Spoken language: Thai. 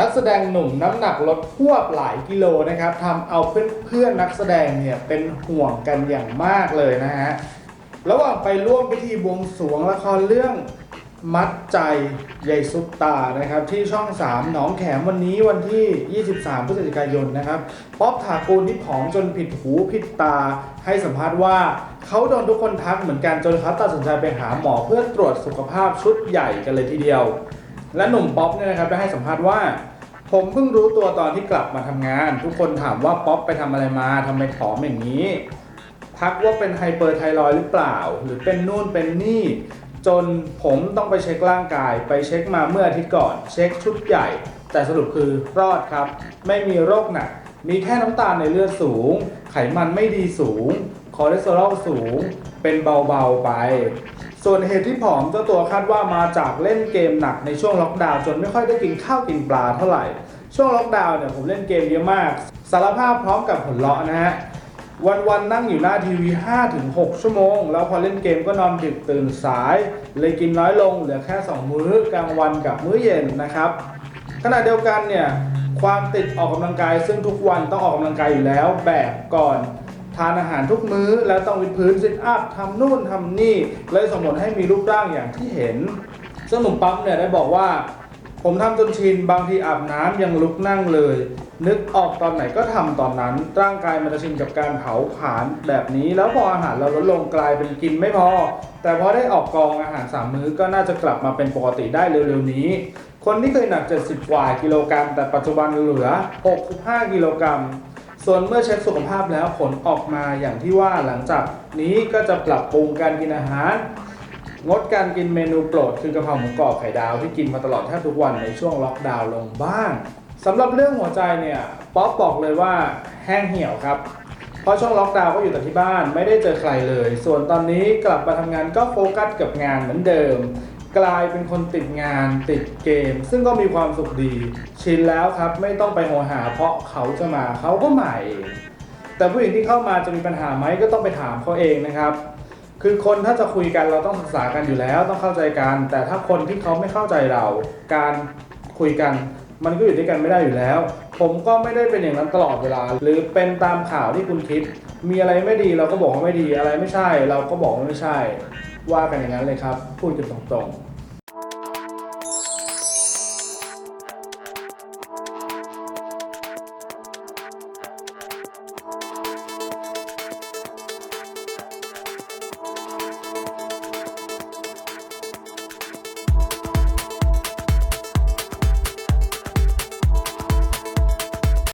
นักแสดงหนุ่มน้ำหนักลดพวบหลายกิโลนะครับทำเอาเพื่อนๆนักแสดงเนี่ยเป็นห่วงกันอย่างมากเลยนะฮะระหว่างไปร่วมพิธีบวงสรวงละครเรื่องมัดใจใยซุปตานะครับ ที่ช่อง 3 หนองแขมวันนี้วันที่ 23 พฤศจิกายนนะครับป๊อปถากูลที่ผอมจนผิดหูผิดตา ให้สัมภาษณ์ว่าเขาโดนทุกคนทักเหมือนกันจนเขาตัดสินใจไปหาหมอเพื่อตรวจสุขภาพชุดใหญ่กันเลยทีเดียว และหนุ่มป๊อปเนี่ยนะครับได้ให้สัมภาษณ์ว่า ผมเพิ่งรู้ตัวตอนที่กลับมาทำงาน ทุกคนถามว่าป๊อปไปทำอะไรมาทำไมผอมอย่างนี้ ทักว่าเป็นไฮเปอร์ไทรอยหรือเปล่า หรือเป็นนู่นเป็นนี่ จนผมต้องไปเช็คร่างกาย ไปเช็คมาเมื่ออาทิตย์ก่อน เช็คชุดใหญ่ แต่สรุปคือรอดครับ ไม่มีโรคหนักมีแค่น้ำตาลในเลือดสูง ไขมันไม่ดีสูง คอเลสเตอรอลสูง เป็นเบาๆไป ส่วนเหตุที่ผอมเจ้าตัวคาดว่ามาจากเล่นเกมหนักในช่วงล็อกดาวน์จนไม่ค่อยได้กินข้าวกินปลาเท่าไหร่ ช่วงล็อกดาวน์เนี่ยผมเล่นเกมเยอะมาก สารภาพพร้อมกับผลเลาะนะฮะวันๆนั่งอยู่หน้าทีวี 5-6 ชั่วโมง แล้วพอเล่นเกมก็นอนดึกตื่นสาย เลยกินน้อยลงเหลือแค่ 2 มื้อกลางวันกับมื้อเย็นนะครับ ขณะเดียวกันเนี่ยความติดออกกำลังกายซึ่งทุกวันต้องออกกำลังกายอยู่แล้วแบบก่อน ทานอาหารทุกมื้อ แล้วต้องวิดพื้นซิทอัพทำนู่นทำนี่ เลยส่งผลให้มีรูปร่างอย่างที่เห็นซึ่งหนุ่มปั๊มเนี่ยได้บอกว่า ผมทำจนชินบางทีอาบน้ำยังลุกนั่งเลย นึกออกตอนไหนก็ทำตอนนั้น ร่างกายมันจะชินกับการเผาผลาญแบบนี้ แล้วพออาหารเราลดลงกลายเป็นกินไม่พอ แต่พอได้ออกกองอาหารสามมื้อก็น่าจะกลับมาเป็นปกติได้เร็วๆนี้คนที่เคยหนัก 70 กว่ากิโลกรัม แต่ปัจจุบันเหลือ 65 กิโลกรัม ส่วนเมื่อเช็คสุขภาพแล้วผลออกมาอย่างที่ว่าหลังจากนี้ก็จะปรับปรุงการกินอาหาร งดการกินเมนูโปรดคือกะเพราหมูกรอบไข่ดาวที่กินมาตลอดแทบทุกวันในช่วงล็อกดาวน์ลงบ้างสำหรับเรื่องหัวใจเนี่ยป๊อปบอกเลยว่าแห้งเหี่ยวครับ เพราะช่วงล็อกดาวน์ก็อยู่แต่ที่บ้านไม่ได้เจอใครเลย ส่วนตอนนี้กลับมาทำงานก็โฟกัสกับงานเหมือนเดิม กลายเป็นคนติดงานติดเกม ซึ่งก็มีความสุขดี ชินแล้วครับไม่ต้องไปโหหาเพราะเขาจะมาเขาก็มาเองแต่ผู้หญิงที่เข้ามาจะมีปัญหาไหมก็ต้องไปถามเขาเองนะครับ คือคนถ้าจะคุยกันเราต้องศึกษากันอยู่แล้วต้องเข้าใจกัน แต่ถ้าคนที่เขาไม่เข้าใจเรา การคุยกันมันก็อยู่ด้วยกันไม่ได้อยู่แล้ว ผมก็ไม่ได้เป็นอย่างนั้นตลอดเวลา หรือเป็นตามข่าวที่คุณคิด มีอะไรไม่ดีเราก็บอกว่าไม่ดีอะไรไม่ใช่ เราก็บอกว่าไม่ใช่ ว่ากันอย่างนั้นเลยครับ พูดกันตรงๆ